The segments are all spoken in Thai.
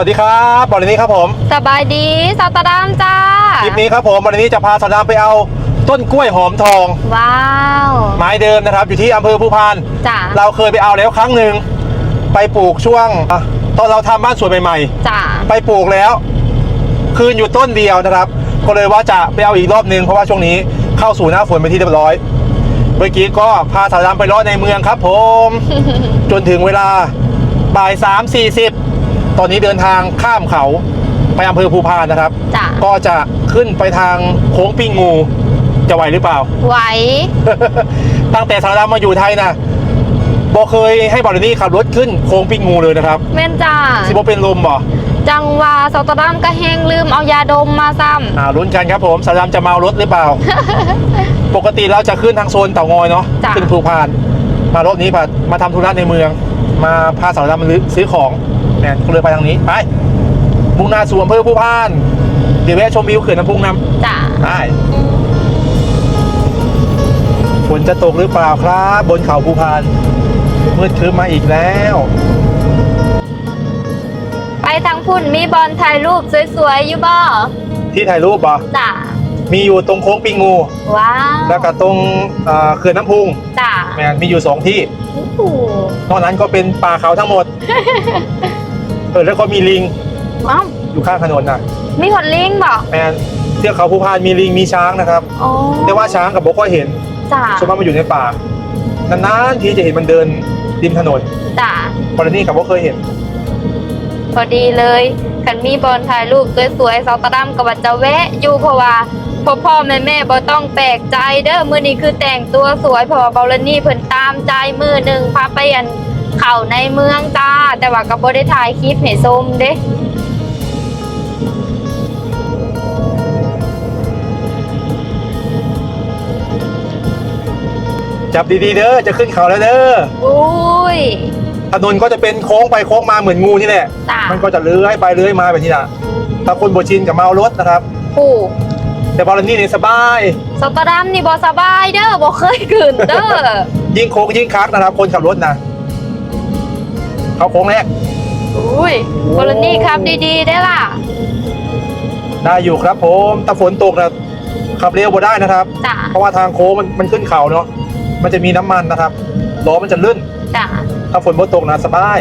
วัสดีครับบอลนี้ครับผม สบายดีสาวตาดามจ้า คลิปนี้ครับผมบอลนี้จะพาสาวดำไปเอาต้นกล้วยหอมทอง ว้าว ไม้เดิมนะครับ อยู่ที่อำเภอภูพานจ้าเราเคยไปเอาแล้วครั้งหนึ่งไปปลูกช่วงอะตอนเราทำบ้านสวนใหม่จ้าๆไปปลูกแล้ว คืนอยู่ต้นเดียวนะครับ ก็เลยว่าจะไปเอาอีกรอบนึงเพราะว่าช่วงนี้เข้าสู่หน้าฝนไปนที่เรียบร้อยเมื่อกี้ก็พาสาวดำไปเลาะในเมืองครับ ผม จนถึงเวลาบ่ายสามสี่สิบ ตอนนี้เดินทางข้ามเขาไปอำเภอภูพานนะครับ จ้าก็จะขึ้นไปทางโค้งปิ้งงู จะไหวหรือเปล่า ไหว ตั้งแต่สารดำมาอยู่ไทยนะบอเคยให้บอลนี่ขับรถขึ้นโค้งปิ้งงูเลยนะครับแม่นจ้า สิบเป็นลมบ่จังว่าสาวตาดามก็แหงลืมเอายาดมมาซ้อ่าลุ้นกันครับผมสารดำจะเมารถหรือเปล่า ปกติเราจะขึ้นทางโซนเต่างอยเนาะจ้ะ ขึ้นภูพาน มารถนี้มามาทำธุระในเมือง มาพาสารดำมาซื้อของ เนี่ยก็เลยไปทางนี้ไปมุ่งหน้าสู่อำเภอภูพาน เดี๋ยวแวะชมวิวเขื่อนน้ำพุงน้ำจ้าำได้ฝนจะตกหรือเปล่าครับ บนเขาภูพานมืดครึ้มมาอีกแล้ว ไปทางพุ่นมีบอลถ่ายรูปสวยๆอยู่บ่ที่ถ่ายรูปบ่จ้ามีอยู่ตรงโค้งปิงงู ว้าว แล้วก็ตรงเอ่อเขื่อนน้ำพุงจ้าแมนมีอยู่สองที่โอ้โหนอกนั้นก็เป็นป่าเขาทั้งหมด เออแล้วก็มีลิงว้าวอยู่ข้างถนนนะมีหดลิงบ่แมนเทือกเขาภูพานมีลิงมีช้างนะครับโอ้แต่ว่าช้างกับโบค่อยเห็นจ้าส่วนมากมันอยู่ในป่านานๆทีจะเห็นมันเดินริมถนนจ้ากรณีกับโบเคยเห็น พอดีเลยคันมีบอลถ่ายรูปสวยๆสาวตาดำกับว่าจะแวะอยู่เพราะว่าพ่อพ่อแม่แม่บ่ต้องแปลกใจเด้อมื้อนี้คือแต่งตัวสวยเพราะว่าเบาลนี่เพิ่นตามใจมือหนึ่งพาไปอัน เข้าในเมืองจ้า แต่ว่าก็บ่ได้ถ่ายคลิปให้ชมเด้จับดีๆเด้อจะขึ้นเขาแล้วเด้ออุ้ยถนนก็จะเป็นโค้งไปโค้งมาเหมือนงูนี่แหละ จ้ามันก็จะเลื้อยไปเลื้อยมาแบบนี้นะถ้าคนโบชินกับเมารถนะครับ ผู้แต่บอลนี่นี่สบายสาวตาดำนี่บ่สบายเด้อบ่เคยขึ้นเด้อ ยิ่งโค้งยิ่งคักนะครับ คนขับรถนะ เขาโค้งแรก อุ้ยเบาลนี่ครับดีๆได้อล่ะได้อยู่ครับผมถ้าฝนตกนะขับเร็วบ่ได้นะครับ จ้าเพราะว่าทางโค้งมันมันขึ้นเขาเนาะมันจะมีน้ำมันนะครับล้อมันจะลื่น จ้าถ้าฝนบ่ตกนะสบาย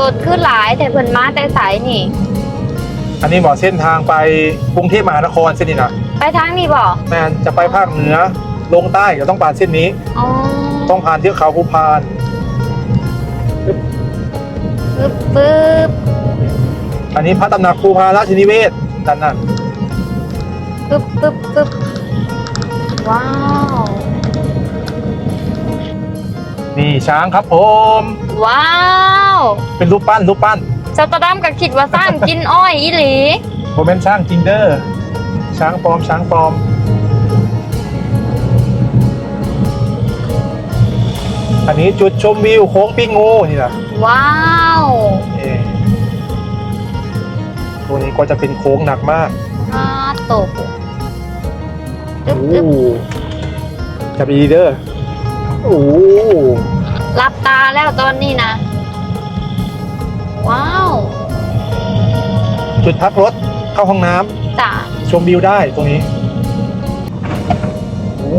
รถขึ้นหลายแต่เพิ่นมาแต่สายนี่ อันนี้บอกเส้นทางไปกรุงเทพมหานครเส้นนี้นะไปทางนี้บ่แมนจะไปภาคเหนือลงใต้ก็ต้องผ่านเส้นนี้ อ๋อต้องผ่านเทือกเขาภูพานปึ๊บปึ๊บอันนี้พระตำหนักภูพานราชนิเวศด้านนั้นปึ๊บปึ๊บปึ๊บว้าวนี่ช้างครับผม ว้าว เป็นรูปปั้นรูปปั้น สตาร์ดัมก็คิดว่าสร้างกินอ้อยอีหลีผมเป็นช้างจริงเด้อช้างปลอมช้างปลอม อันนี้จุดชมวิวโค้งปิ้งงูนี่นะว้าวเอ่ตัวนี้ก็จะเป็นโค้งหนักมากฮาตกตึ๊บโอ้ตึ๊บจับดีๆเด้อโอ้รับตาแล้วตอนนี้นะ ว้าวจุดพักรถเข้าห้องน้ำจ้ะชมวิวได้ตรงนี้ โอ้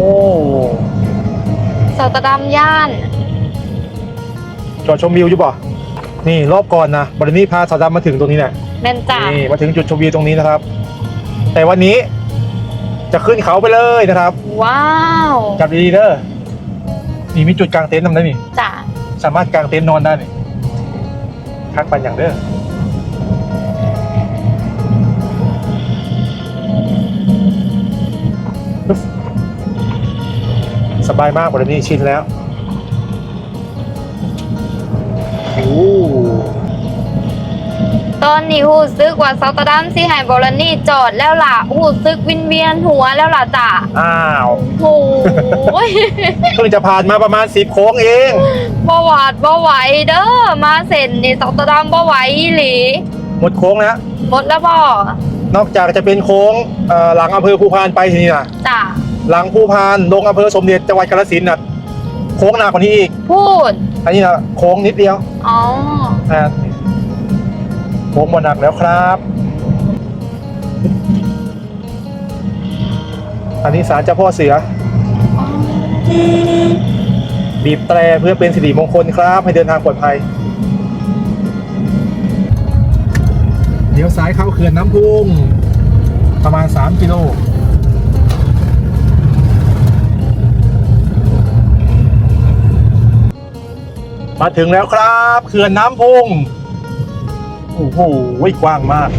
สตาร์ดัมย่าน จอดชมวิวอยู่ป่ะนี่รอบก่อนนะบรินี่พาสาวดำมาถึงตรงนี้แหละ แม่นจ้ะนี่มาถึงจุดชมวิวตรงนี้นะครับ แต่วันนี้จะขึ้นเขาไปเลยนะครับว้าวจับดีๆเด้อนี่มีจุดกางเต็นท์ทำได้นี่ จ้ะสามารถกางเต็นท์นอนได้นี่ คักปันอย่างเด้อสบายมากบรินี้ชินแล้วโอ้ ตอนนี้หูซึกว่าสตาร์ดัมสิให้บอลนี่จอดแล้วล่ะหูซึกวินเวียนหัวแล้วล่ะจ้ะอ้าวโอ้ยเพิ่งจะผ่านมาประมาณสิบโค้งเองบ่หวาดบ่ไหวเด้อมาเซ็นนี่สตาร์ดัมบ่ไหวอีหลีหมดโค้งแล้วหมดแล้วบ่นอกจากจะเป็นโค้งเอ่อหลังอำเภอภูพานไปทีนี้นะจ้ะหลังภูพานลงอำเภอสมเด็จจังหวัดกาฬสินธุ์น่ะโค้งหนักกว่านี้อีกพูดอันนี้นะโค้งนิดเดียวอ๋อ อ่าหนักแล้วครับ อันนี้ศาลเจ้าพ่อเสือ บีบแตรเพื่อเป็นสิริมงคลครับ ให้เดินทางปลอดภัยเดี๋ยวซ้ายเข้าเขื่อนน้ำพุงประมาณ 3 กิโลมาถึงแล้วครับเขื่อนน้ำพุง โอ้โหกว้างมาก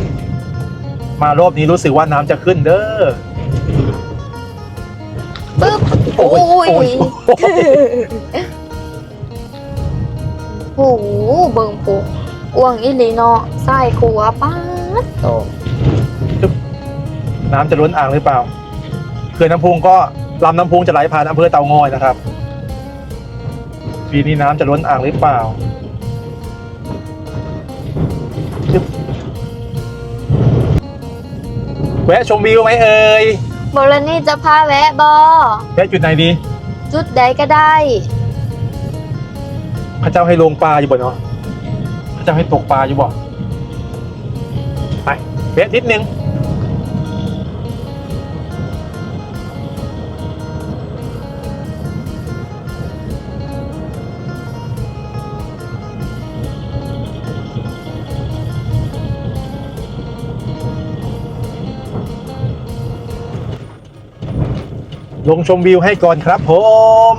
มารอบนี้รู้สึกว่าน้ำจะขึ้นเด้อปึ๊บโอ้โอ้ยโอ้ยยโอ้ยโอ้โหเบิ่งปูอ้วงอีหลีเนาะไส้ขัวป้าดโตน้ำจะล้นอ่างหรือเปล่าเขื่อนน้ำพุงก็ลำน้ำพุงจะไหลผ่านอำเภอเตางอยนะครับปีนี้น้ำจะล้นอ่างหรือเปล่า แวะชมวิวไหมเอ่ยบรนี่จะพาแวะบอแวะจุดไหนดีจุดใดก็ได้ พระเจ้าให้ลงปลาอยู่บ่เนาะพระเจ้าให้ตกปลาอยู่บ่ไปแวะนิดนึง ลงชมวิวให้ก่อนครับผม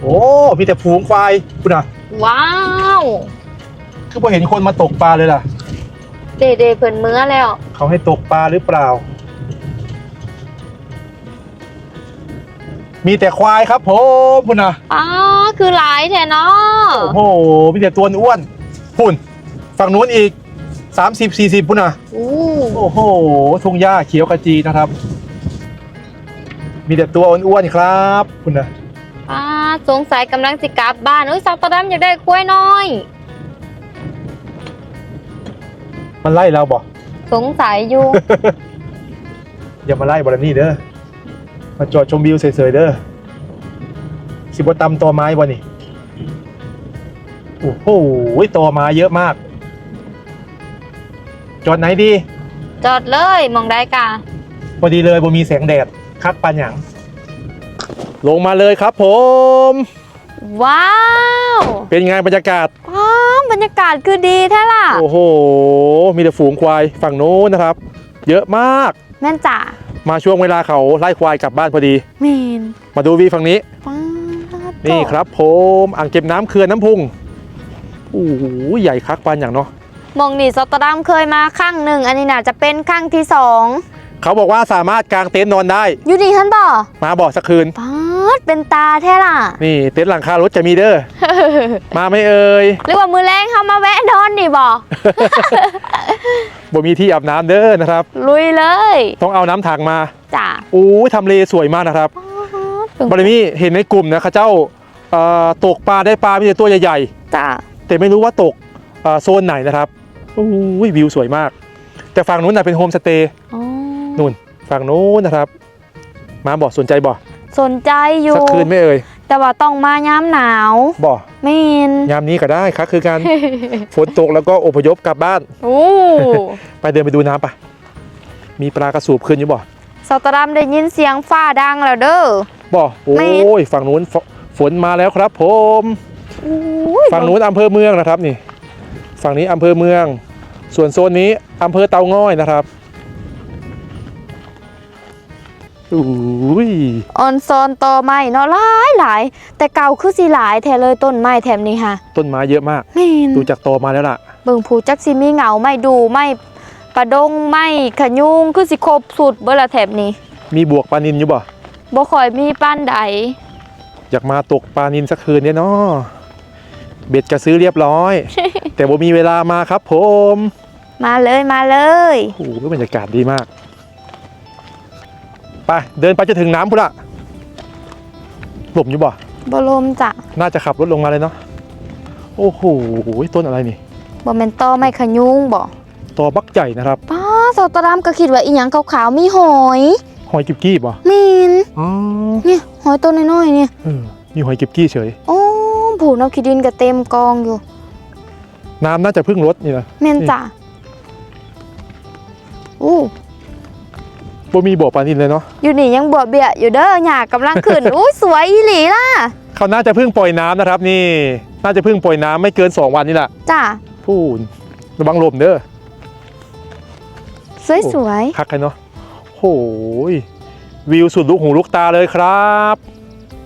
โอ้มีแต่ฝูงควายคุณอะว้าว คือพอเห็นคนมาตกปลาเลยล่ะ เดเดเพิ่นเมื่อแล้ว เขาให้ตกปลาหรือเปล่า มีแต่ควายครับผมคุณอะอ๋อ คือหลายแท้เนาะโอ้โหมีแต่ตัวอ้วนพุ่นฝั่งนู้นอีก 30 40พุ่นอะอู้โอ้โหทุ่งหญ้าเขียวขจีนะครับ มีแต่ตัวอ้วนๆครับคุณนะอ่าสงสัยกำลังสิกลับบ้านเอ้ยซาวตะดำอยากได้กล้วยน้อย มันไล่เราบ่สงสัยอยู่ อย่ามาไล่บอลนี่เด้อมาจอดชมวิวเฉยๆเด้อสิบวตำตัวไม้บ่นี่โอ้โหตัวไม้เยอะมาก จอดไหนดี จอดเลยมองได้กะพอดีเลยบ่มีแสงแดด คักปันหยังลงมาเลยครับผม ว้าวเป็นไงบรรยากาศ ว้าวบรรยากาศคือดีแท้ล่ะ โอ้โห มีแต่ฝูงควายฝั่งนู้นนะครับ เยอะมาก แม่นจ่ามาช่วงเวลาเขาไล่ควายกลับบ้านพอดี เมนมาดูวีฝั่งนี้ว้าวนี่ครับผมอ่างเก็บน้ำเขื่อนน้ำพุงโอ้โหใหญ่คักปานอย่างเนาะ มองนี่ซาวตะดำเคยมาครั้งหนึ่ง อันนี้น่าจะเป็นครั้งที่สอง เขาบอกว่าสามารถกางเต็นท์นอนได้ อยู่นี่ท่านบ่มาบอกสักคืนป๊าดเป็นตาแท้ล่ะ นี่เต็นท์หลังคารถจะมีเด้อ มาไม่เอ่ยหรือว่ามือแรงเขามาแวะนอนนี่บ่บ่มีที่อาบน้ำเด้อนะครับ ลุยเลยต้องเอาน้ำถังมาจ้าโอ้ยทำเลสวยมากนะครับบริมีเห็นในกลุ่มนะเขาเจ้าเอ่อตกปลาได้ปลามีแต่ตัวใหญ่จ้าๆแต่ไม่รู้ว่าตกเอ่อโซนไหนนะครับโอ้ยวิวสวยมาก แต่ฝั่งนู้นน่ะเป็นโฮมสเตย์อ๋อ นู่นฝั่งนู้นนะครับ มาบอกสนใจบ่สนใจอยู่สักคืนไม่เอ่ยแต่ว่าต้องมาย้ำหนาวบ่เมนยามนี้ก็ได้ครับคือการฝนตกแล้วก็อพยพกลับบ้านโอ้ไปเดินไปดูน้ำปะมีปลากระสูบขึ้นอยู่บ่ซาวตะดำได้ยินเสียงฟ้าดังแล้วเด้อบ่โอ้ไม่ยฝั่งนู้นฝฝนมาแล้วครับ ผมอุ้ยฝั่งนู้นอำเภอเมืองนะครับนี่ ฝั่งนี้อำเภอเมือง ส่วนโซนนี้อำเภอเตาง่อยนะครับ อุ้ยออนซอนตอไม้เนาะหลายหลายแต่เก่าคือสิหลายแท้เลยต้นไม้แถมนี้ค่ะต้นไม้เยอะมากเมนดูจากโตมาแล้วล่ะ เบิ่งผูจักสิมีเหงาไม่ดูไม่ประดงไม่ขะยุงคือสิครบสุดเบิ่ละแถบนี้ มีบวกปลานินอยู่บ่บ่ค่อยมีป้านใดอยากมาตกปลานินสักคืนเนี่ยเนาะเบ็ดก็ซื้อเรียบร้อย แต่บ่มีเวลามาครับผม มาเลยมาเลยโอ้โหบรรยากาศดีมาก ไปเดินไปจะถึงน้ำพุ่นละหลบอยู่บ่บ่ลมจ้ะน่าจะขับรถลงมาเลยเนาะ โอ้โหต้นอะไรนี่บ่แม่นตอไม่ขะยุงบ่ตอบักใหญ่นะครับ ป้าสาวตะรามก็คิดว่าอีหยังขาวๆมีหอยหอยกิบกี้บ่มีนอ๋อเนี่ยหอยตัวน้อยๆเนี่ยเออมีหอยเก็บกี้เฉย โอ้ผูน้ำขี้ดินก็เต็มกองอยู่น้ำน่าจะเพิ่งลดนี่นะ แม่นจ้ะอู้ บ่มีบ่อปลานินเลยเนาะอยู่นี่ยังบวบเบียอยู่เด้อหยากำลังขึ้นอู้สวยอีหลีล่ะเขาน่าจะเพิ่งปล่อยน้ำนะครับ นี่น่าจะเพิ่งปล่อยน้ำไม่เกิน 2 วันนี่แหละจ้ะพูนระวังลมเด้อสวยสวยคักกันเนาะโหยวิวสุดลูกหูลูกตาเลยครับ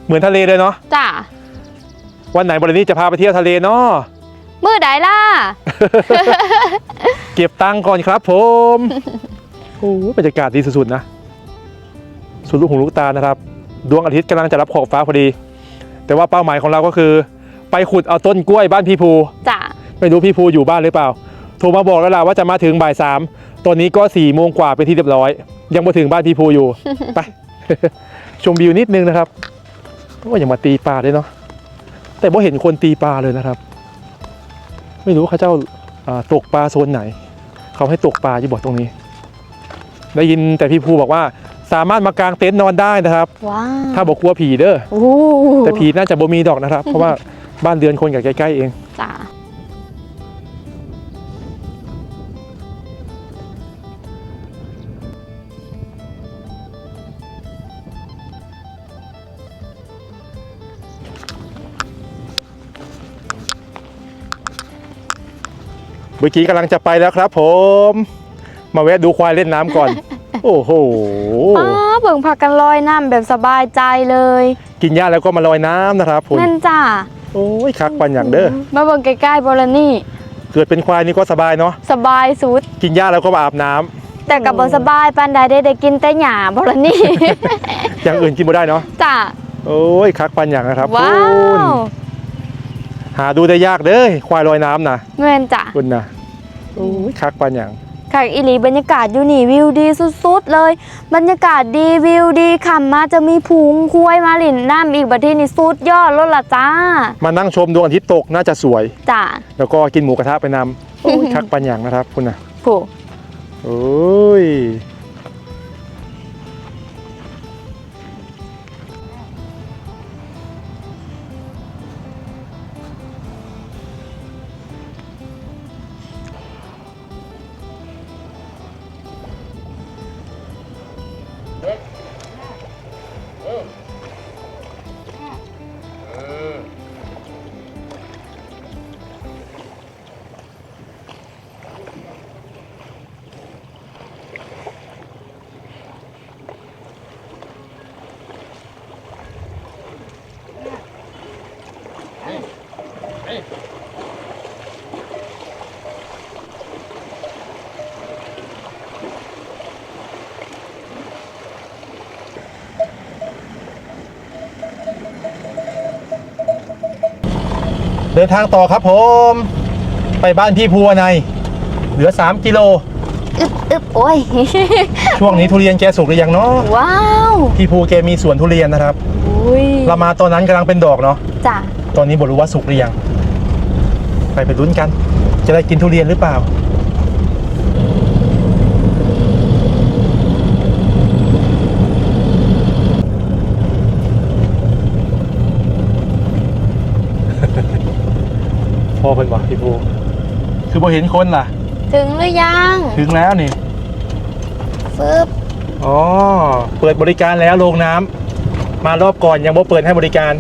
เหมือนทะเลเลยเนาะๆจ้ะวันไหนบรินี้จะพาไปเที่ยวทะเลเนาะมือใดล่ะ เก็บตังค์ก่อนครับผม โอ้ยบรรยากาศดีสุดๆนะ สุดลูกหูลูกตานะครับ ดวงอาทิตย์กำลังจะรับขอบฟ้าพอดี แต่ว่าเป้าหมายของเราก็คือ ไปขุดเอาต้นกล้วยบ้านพี่ภูจ้ะไม่รู้พี่ภูอยู่บ้านหรือเปล่า โทรมาบอกแล้วล่ะว่าจะมาถึงบ่ายสามตอนนี้ก็สี่โมงกว่าเป็นที่เรียบร้อย ยังมาถึงบ้านพี่ภูอยู่ ไป ชมวิวนิดนึงนะครับว่าอย่ามาตีปลาด้วยเนาะแต่บ่เห็นคนตีปลาเลยนะครับ ไม่รู้เขาเจ้าอ่าตกปลาโซนไหน เขาให้ตกปลาที่บอกตรงนี้ ได้ยินแต่พี่ภูบอกว่าสามารถมากางเต็นท์นอนได้นะครับ ว้าวถ้าบอกกลัวผีเด้อโอ้แต่ผีน่าจะบ่มีดอกนะครับ เพราะว่าบ้านเรือนคนกับใกล้ๆเอง จ้ะเมื่อกี้กำลังจะไปแล้วครับผม มาแวะดูควายเล่นน้ำก่อน โอ้โหอ๋อเบิ่งพากันลอยน้ำแบบสบายใจเลยกินหญ้าแล้วก็มาลอยน้ำนะครับผมแม่นจ้ะโอ้ยคักปันอย่างเด้อมาเบิ่งใกล้ๆบอลนี่ เกิดเป็นควายนี่ก็สบายเนาะสบายสุด กินหญ้าแล้วก็มาอาบน้ำแต่กับบสบายปานใดได้ได้กินแต่หญ้าบอลนี่ อย่างอื่นกินไม่ได้เนาะจ้ะโอ้ยคักปันอย่างนะครับว้าคุณวหาดูได้ยากเด้อควายลอยน้ำนะแม่นจ้ะคุณนะโอ้ยคักปันอย่าง ค่ะอีหลีบรรยากาศอยู่นี่วิวดีสุดๆเลย บรรยากาศดีวิวดีขำมาจะมีพุงคุยมาหลินน้ำอีกบัดที่นี่สุดยอดรถละจ้า มานั่งชมดวงอาทิตย์ตกน่าจะสวย จ้ะแล้วก็กินหมูกระทะไปนำโอ้ยคักปันอย่างนะครับคุณนะผู้โอ้ย นทางต่อครับผม ไปบ้านพี่ภูในยเหลือ 3 กิโล อึบอึบโอ้ย ช่วงนี้ทุเรียนแกสุกหรือยังเนาะว้าวพี่ภูแกมีสวนทุเรียนนะครับ อุ้ยเรามาตอนนั้นกำลังเป็นดอกเนาะจ้ะตอนนี้บรู้ว่าสุกหรือยัง ไปไปลุ้นกัน จะได้กินทุเรียนหรือเปล่า พอเป็นวะพี่ภูคือพอเห็นคนล่ะ ถึงหรือยังถึงแล้วนี่ฟึบอ๋อเปิดบริการแล้วโรงน้ำมารอบก่อนยังบ่เปิดให้บริการ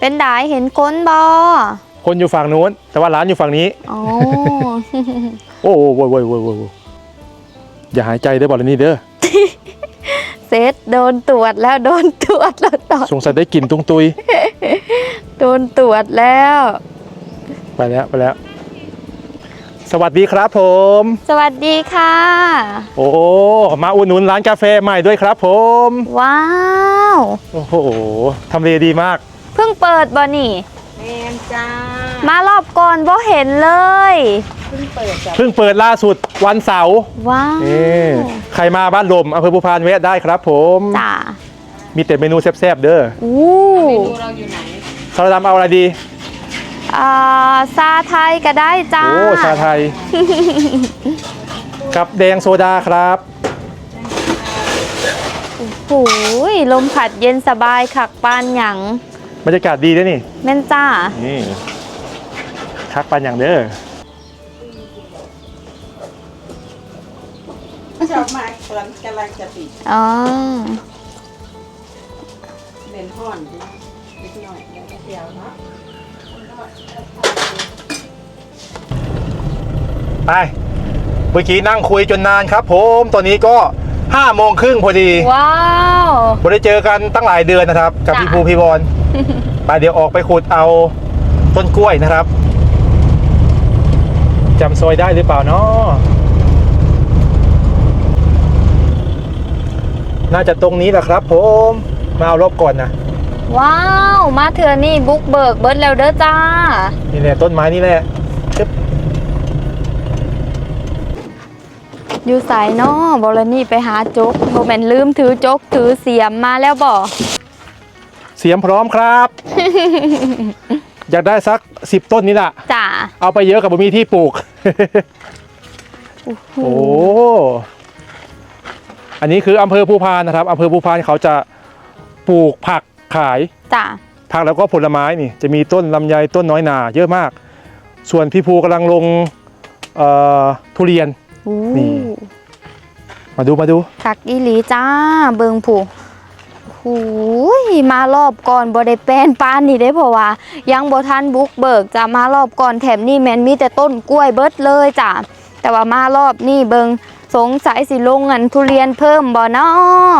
เป็นไดเห็นก้นบอคนอยู่ฝั่งนู้น แต่ว่าร้านอยู่ฝั่งนี้อ๋อโอ้โหโว้ยโว้ยโว้ยโว้ยโว้ยอย่าหายใจเด้อบอลนี่เด้อ เซตโดนตรวจแล้วโดนตรวจแล้วต่อสงสัยได้กลิ่นตุงตุย โดนตรวจแล้ว ไปแล้วไปแล้ว สวัสดีครับผม สวัสดีค่ะ โอ้ มาอุดหนุนร้านกาแฟใหม่ด้วยครับผม ว้าว โอ้โหทำเลดีมาก เพิ่งเปิดบอนี่ แมนจ้ามารอบก่อนบ่เห็นเลย เพิ่งเปิดจ้ะเพิ่งเปิดล่าสุดวันเสาร์ว้าวนี่ใครมาบ้านลมอำเภอภูพานแวะได้ครับผมจ้ามีแต่เมนูแซ่บๆเด้ออู้เมนูเราอยู่ไหนสารดำเอาอะไรดีอ่าซาไทยก็ได้จ้าโอ้ชาไทย กับแดงโซดาครับโอ้ยลมผัดเย็นสบายคักปานหยังบรรยากาศดีด้วยนี่แม่นจ้านี่คักปันอย่างเด้อ ชอบมากกำลังกำลังจะติดอ๋อ เล่นห่อนดินิดหน่อยแล้วก็เดียวเนาะไป เมื่อกี้นั่งคุยจนนานครับ ผม ตอนนี้ก็ห้าโมงครึ่งพอดีว้าวไม่ได้เจอกันตั้งหลายเดือนนะครับ กับจ้ะพี่ภูพี่บอลไปเดี๋ยวออกไปขุดเอาต้นกล้วยนะครับจำซอยได้หรือเปล่าเนาะ น่าจะตรงนี้แหละครับ ผมมาเอารอบก่อนนะว้าว มาเถื่อนี่บุกเบิกเบิดแล้วเด้อจ้า นี่แหละต้นไม้นี่แหละจึ๊บอยู่สายนอบอลนี่ไปหาจกโมแมนลืมถือจกถือเสียมมาแล้วบ่เสียมพร้อมครับ อยากได้สักสิบต้นนี่แหละจ้าเอาไปเยอะกับบ่มีที่ปลูก โอ้ อันนี้คืออำเภอภูพานนะครับอำเภอภูพานเขาจะปลูกผักขาย จ้าผักแล้วก็ผลไม้นี่จะมีต้นลำไยต้นน้อยนาเยอะมาก ส่วนพี่ภูกำลังลงเอ่อทุเรียน อู้นี่ มาดูมาดู คักอีหลีจ้า เบิงผูหูยมารอบก่อนบ่ได้แปลนปานนี่ได้เพราะว่า ยังบ่ทันบุกเบิกจะมารอบก่อนแถมนี่แมนมีแต่ต้นกล้วยเบิดเลยจ้ะแต่ว่ามารอบนี่เบิง สงสัยสิลงเงินทุเรียนเพิ่มบ่เนาะ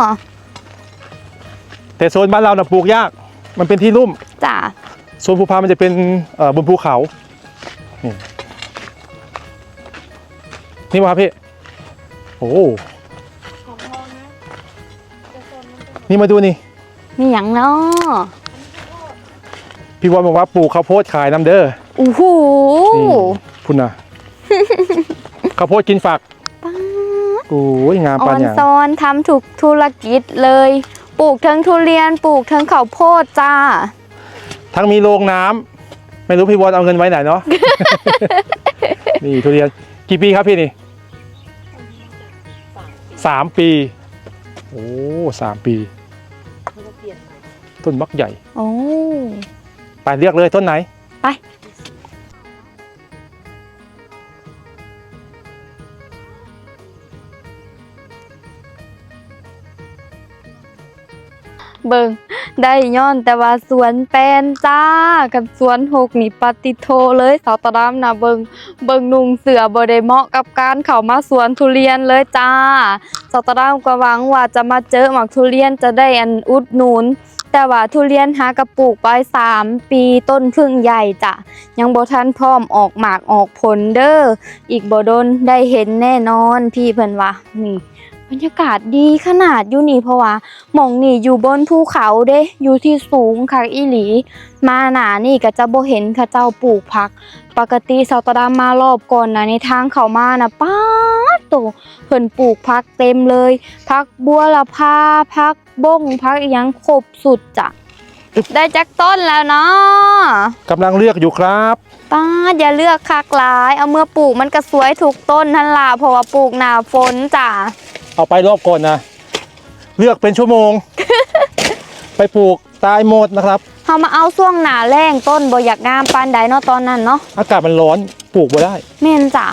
แต่โซนบ้านเรานะปลูกยาก มันเป็นที่ลุ่มจ้ะโซนภูพานมันจะเป็นเอ่อบนภูเขานี่นี่มาพี่โอ้นี่มาดูนี่มีหยังเนาะพี่วอนบอกว่าปลูกข้าวโพดขายน้ำเด้อโอ้โหนี่พุ่นนะ ข้าวโพดกินฝักป๊าด โอ้ยงามอปาอนนอย่างซอนทำถูกธุรกิจเลย ปลูกทั้งทุเรียนปลูกทั้งข้าวโพดจ้า ทั้งมีโรงน้ำไม่รู้พี่วอนเอาเงินไว้ไหนเนาะ นี่ทุเรียนกี่ปีครับพี่นี่สามปี โอ้สามปีเขาก็เปลี่ยนใหม่ต้นมักใหญ่ โอ้ ไปเลือกเลยต้นไหน เบิงได้ย้อนแต่ว่าสวนแปนจ้ากับสวนหกนี่ปฏิโทเลยสาวตะดามนะเบิงเบิงนุงเสือบได้เหมาะกับการเข้ามาสวนทุเรียนเลยจ้าสาวตะดามก็หวังว่าจะมาเจอหมักทุเรียนจะได้อันอุดหนุนแต่ว่าทุเรียนหากระปลูกไปสามปีต้นพึ่งใหญ่จ้ะยังบ่ทันพร้อมออกหมากออกผลเด้ออีกบ่โดนได้เห็นแน่นอนพี่เพิ่นว่านี่ บรรยากาศดีขนาดอยู่นี่เพราะว่าหม่องนี่อยู่บนภูเขาเด้อยู่ที่สูงคักอีหลี มาหนานี่ก็จะบ่เห็นเขาเจ้าปลูกผัก ปกติเสาตะดามมารอบก่อนนะในทางเขามานะป้าดโตเพิ่นปลูกผักเต็มเลยผักบัวละพาผักบ้งผักอิหยังครบสุดจ้ะได้จักต้นแล้วเนาะกำลังเลือกอยู่ครับป้าดอย่าเลือกคักหลาย เอาเมื่อปลูกมันก็สวยถูกต้นนั่นล่ะเพราะว่าปลูกหน้าฝนจ้ะ เอาไปรอบก่อนนะ เลือกเป็นชั่วโมง ไปปลูกตายหมดนะครับเฮามาเอาช่วงหน้าแล้งต้นบ่อยากงามปานใดเนาะตอนนั้นเนาะอากาศมันร้อนปลูกบ่ได้แม่นจ้ะ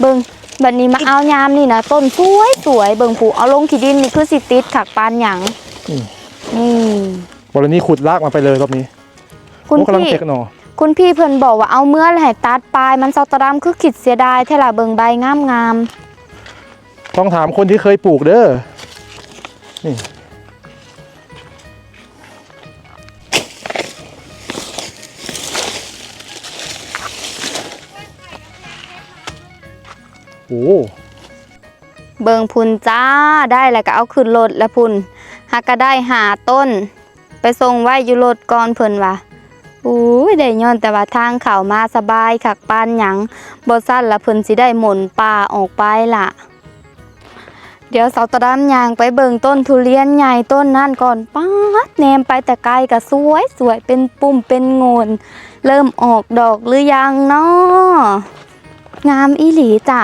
เบิ่งบัดนี้มาเอายามนี่นะต้นสวยสวยเบิ่งผูเอาลงขี้ดินนี่คือสิติดคักปานหยังอืมนี่วันนี้ขุดลากมาไปเลยรอบนี้คุณโอ้กำลังพี่เทคหนอคุณพี่เพิ่นบอกว่าเอาเมื่อแล้วให้ตัดปลายมันเซาตะดำคือขิดเสียดายแท้ล่ะเบิ่งใบงาม ต้องถามคนที่เคยปลูกเด้อนี่โอ้เบิ่งพุนจ้าได้แล้วก็เอาขึ้นรถแล้วพุนหากก็ได้หาต้น ไปส่งไว้อยู่รถก่อนเพิ่นว่าอู้ยได้ย้อนแต่ว่าทางเขามาสบายคักปานหยังบ่ซั่นละเพิ่นสิได้หมุนป่าออกไปล่ะ เดี๋ยวเสาตะดำยางไปเบิ่งต้นทุเรียนใหญ่ต้นนั่นก่อนป๊าดแนมไปแต่ไกลก็สวยสวยเป็นปุ่มเป็นโงน เริ่มออกดอกหรือยังเนาะงามอีหลีจ้ะ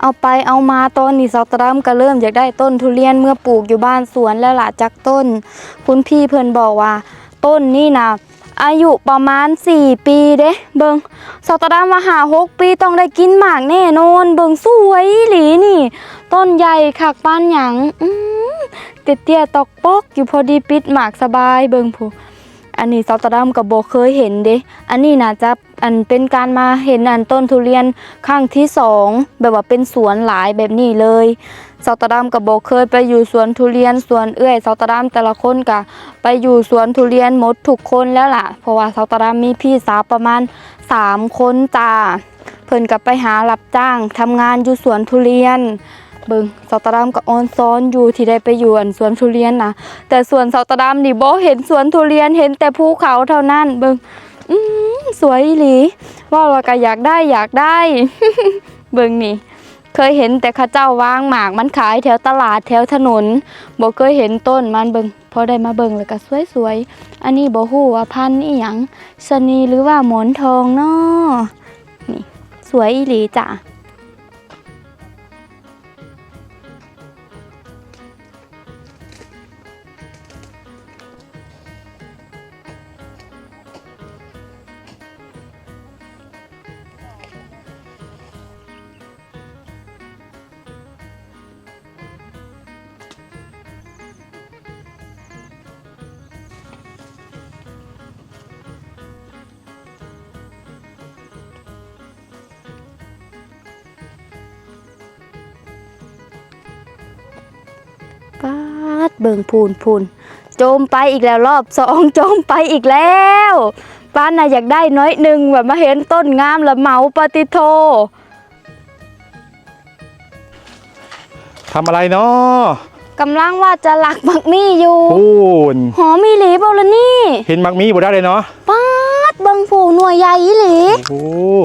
เอาไปเอามาตอนนี้ซอตรัมก็เริ่มอยากได้ต้นทุเรียนเมื่อปลูกอยู่บ้านสวนแล้วล่ะจากต้น คุณพี่เพิ่นบอกว่า ต้นนี่นะ อายุประมาณ 4 ปีเด้เบิงซอตรัมมาหาหกปีต้องได้กินหมากแน่นอน เบิงสวยหลีนี่ ต้นใหญ่คักปานหยังอืมเตี้ยตอกปอกอยู่พอดีปิดหมากสบายเบิงผู้อันนี้ซอตดัมกับโบเคยเห็นเด้ อันนี้น่าจะอันเป็นการมาเห็นอันต้นทุเรียนครั้งที่สองแบบว่าเป็นสวนหลายแบบนี้เลย ซอตดัมกับโบเคยไปอยู่สวนทุเรียนสวนเอื้อยซอตดัมแต่ละคนกะไปอยู่สวนทุเรียนหมดทุกคนแล้วล่ะ เพราะว่าซอตดัมมีพี่สาวประมาณสามคนจ้าเพิ่นกับไปหารับจ้างทำงานอยู่สวนทุเรียนเบิงซอตดามกับออนซ้อนอยู่ที่ได้ไปอยู่อันสวนทุเรียนนะแต่สวนซอตดามนี่โบเห็นสวนทุเรียนเห็นแต่ภูเขาเท่านั้นเบิงอืมสวยหลีว่าเราก็อยากได้อยากได้ เบิงนี่ เคยเห็นแต่ข้าเจ้าวางหมากมันขายแถวตลาดแถวถนนบ่เคยเห็นต้นมันเบิงพอได้มาเบิงแล้วก็สวยๆ อันนี้บ่ฮู้ว่าพันธุ์อีหยังชนีหรือว่าหมอนทองเนาะนี่สวยอีหลีจ้ะ ดเบิ่งพูนพูนโจมไปอีกแล้วรอบสองโจมไปอีกแล้วป้านน่ะอยากได้น้อยหนึ่งแบบมาเห็นต้นงามแล้วเหมาปฏิโททำอะไรเนาะกำลังว่าจะหลักบักมี่อยู่พูนหอมอีหลีบอลนี่ เห็นมักมีบ่ได้เลยเนาะปาดเบิ่งผูหน่วยใหญ่อีหลีโอ้โห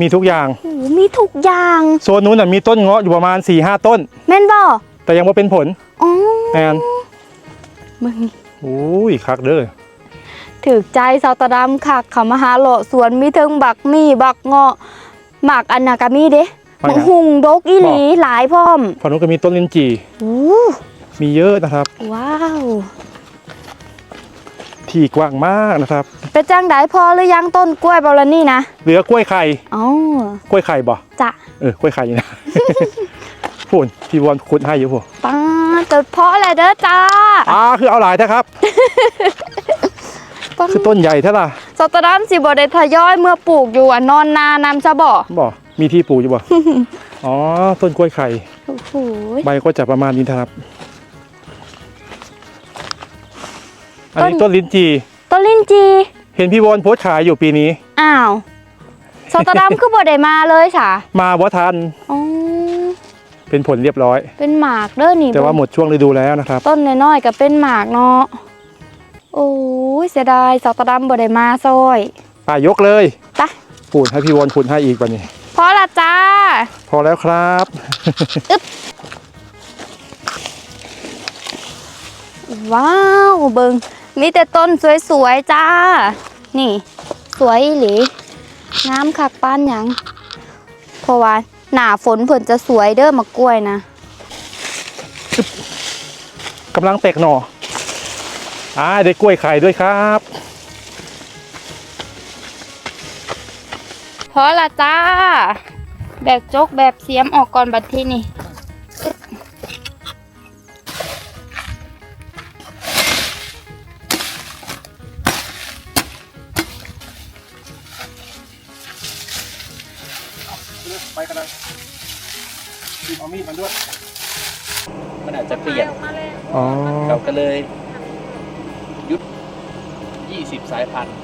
มีทุกอย่างโอ้โหมีทุกอย่าง โซนนู้นน่ะมีต้นเงาะอยู่ประมาณ4ี่ห้าต้น แม่นบ่ แต่ยังไม่เป็นผลอ๋อแอนมึงโอ้ยคักเด้อถือใจสาวตะดำค่ะเขามาหาเลาะสวนมีเทิงบักมี่บักเงาะหมากอันนากามีเด้ว่าบักไงหุงดกอีหลีหลายพร้อมฝั่งนู้นก็มีต้นลิ้นจี่อู้มีเยอะนะครับ ว้าวที่กว้างมากนะครับเป็นจังไดพอหรือยังต้นกล้วยบอลนี่นะเหลือกล้วยไข่อ๋อกล้วยไข่บ่จะเออกล้วยไข่นี่นะ พูนพี่วอนขุดให้อยู่พูป้าจุดเพาะเลยเด้อจ้าอ่าคือเอาหลายแท้ครับป้าคือต้นใหญ่แท้ล่ะสตรัมสิบได้ทยอยเมื่อปลูกอยู่อะนอนนานำซะบ่บ่มีที่ปลูกอยู่บ่อ๋อต้นกล้วยไข่โอ้โหใบก็จะประมาณนี้นะครับ อันนี้ต้นลิ้นจี่ต้นลิ้นจี เห็นพี่วอนโพสต์ขายอยู่ปีนี้ อ้าวสตรัมคือบ่ได้มาเลยค่ะมาว่าทันอ๋อ เป็นผลเรียบร้อย เป็นหมากเด้อนี่แต่ว่าหมดช่วงฤดูแล้วนะครับ ต้นน้อยๆก็เป็นหมากเนาะโอ้ยเสียดายสตรัมบ่ได้มาซอยป่ายกเลยไปปูนให้พี่วอนขุดให้อีกวันนี้พอละจ้า พอแล้วครับว้าวเบิงมีแต่ต้นสวยๆจ้า นี่ สวยอีหลีงามคักป้านหยังเพราะว่า หนาฝนเพิ่นจะสวยเด้อมะกล้วยนะกำลังแตกหน่ออ่าได้กล้วยไข่ด้วยครับพอละจ้า แบบจกแบบเสียมออกก่อนบัดที่นี่ เราก็เลยยุด20สายพันธุ์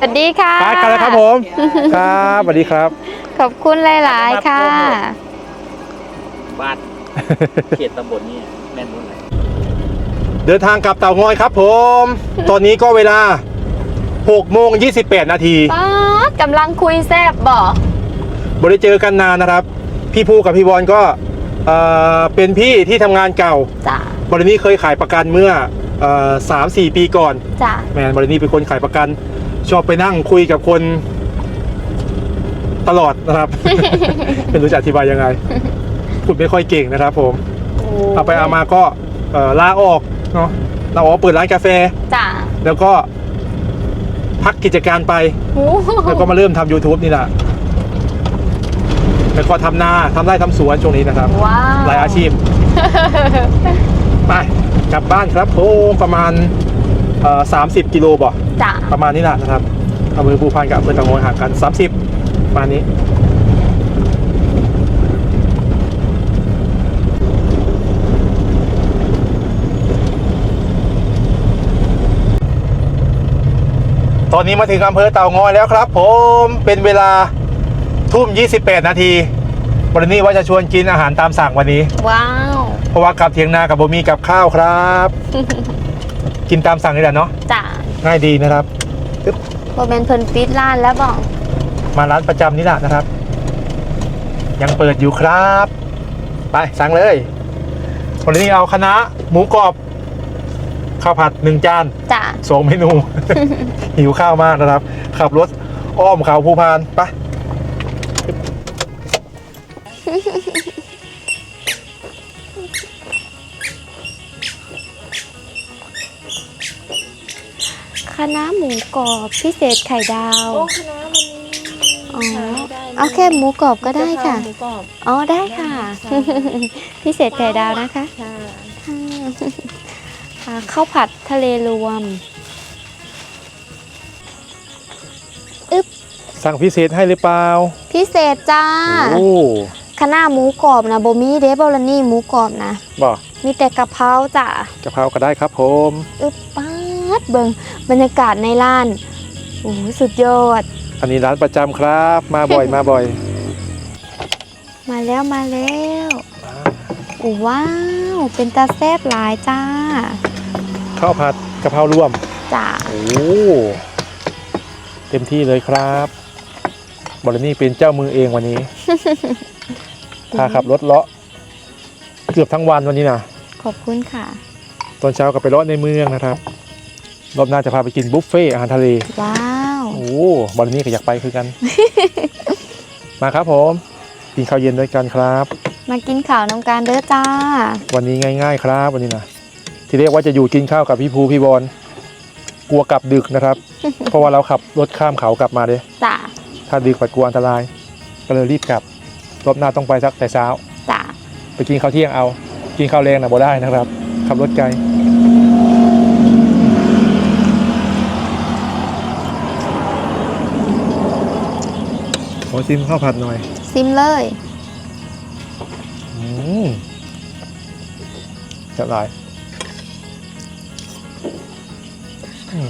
สวัสดีค่ะไปกันเลยครับผม ครับสวัสดีครับ ขอบคุณหลาย ๆ ค่ะ บ้านเขตตำบลนี่แม่นรุ่นไหนเดินทางกลับเต่างอยครับผม ตอนนี้ก็เวลา6โมง28 นาที ป๊าดกำลังคุยแซบบ่บได้เจอกันนานนะครับ พี่ภูกับพี่บอลก็เอ่อเป็นพี่ที่ทำงานเก่า จ้ะ บรินี้เคยขายประกันเมื่อสามสี่ปีก่อนจ้ะแมนบรินี้เป็นคนขายประกัน ชอบไปนั่งคุยกับคนตลอดนะครับไม่รู้จะอธิบายยังไงพูดไม่ค่อยเก่งนะครับ ผมเอาไปเอามาก็เอ่อลาออกเนาะลาออกเปิดร้านกาแฟจ้ะแล้วก็พักกิจการไปโอ้แล้วก็มาเริ่มทำ YouTube นี่แหละแล้วก็ทำนาทำไร่ทำสวนช่วงนี้นะครับว้าวหลายอาชีพ ไปกลับบ้านครับโอ้ประมาณสามสิบกิโลบ่จ้ะประมาณนี้แหละนะครับอำเภอภูพานกับอำเภอตะโงห่างกัน30ประมาณนี้ตอนนี้มาถึงอำเภอเต่างอยแล้วครับ ผมเป็นเวลาทุ่ม 28 นาที วันนี้ว่าจะชวนกินอาหารตามสั่งวันนี้ ว้าว เพราะว่ากลับเทียงนากับบ่มีกับข้าวครับ กินตามสั่งนี่แหละเนาะจ้ะง่ายดีนะครับ โมเมนเพิ่นปิดร้านแล้วบอกมาร้านประจำนี่แหละนะครับ ยังเปิดอยู่ครับ ไปสั่งเลยวันนี้เอาคณะหมูกรอบข้าวผัดหนึ่งจาน จ้ะ สองเมนู หิวข้าวมากนะครับ ขับรถอ้อมเขาภูพานไป คณะหมูกรอบพิเศษไข่ดาว โอ้คณะวันนี้อ๋อได้เอาแค่หมูกรอบก็ได้ค่ะหมูกรอบ อ๋อได้ค่ะ ได้ค่ะ พิเศษไข่ดาวนะคะค่ะค่ะอ่าข้าวผัดทะเลรวม สั่งพิเศษให้หรือเปล่าพิเศษจ้าโอ้คณะหมูกรอบนะโบมีเดบอลนี่หมูกรอบนะ บอกมีแต่กะเพราจ้ะกะเพราก็ได้ครับผม อึบป๊า ดเบิงบรรยากาศในร้านโอ้โหสุดยอด อันนี้ร้านประจำครับ มาบ่อย มาบ่อยมาแล้วมาแล้วโอ้ว้าว เป็นตาแซบหลายจ้าข้าวผัดกะเพรารวม จ้าโอ้เต็มที่เลยครับบอลนี่เป็นเจ้ามือเองวันนี้ พาขับรถเลาะ เกือบทั้งวันวันนี้นะขอบคุณค่ะ ตอนเช้าก็ไปเลาะในเมืองนะครับ รอบหน้าจะพาไปกินบุฟเฟ่ต์อาหารทะเล ว้าวโอ้บอลนี่ก็อยากไปคือกัน มาครับผม กินข้าวเย็นด้วยกันครับ มากินข่าวน้ำการเด้อจ้า วันนี้ง่าย ๆ ครับวันนี้นะที่เรียกว่าจะอยู่กินข้าวกับพี่ภูพี่บอลกลัวกลับดึกนะครับ เพราะว่าเราขับรถข้ามเขากลับมาเด้จ้าถ้าดึกไปกลัวอันตราย ก็เลยรีบกลับรอบหน้าต้องไปสักแต่เช้า จ้าไปกินข้าวเที่ยงเอา กินข้าวแรงนะบ่ได้นะครับ ขับรถไกล อชิมข้าวผัดหน่อยซิมเลยอืมจะหลายอืม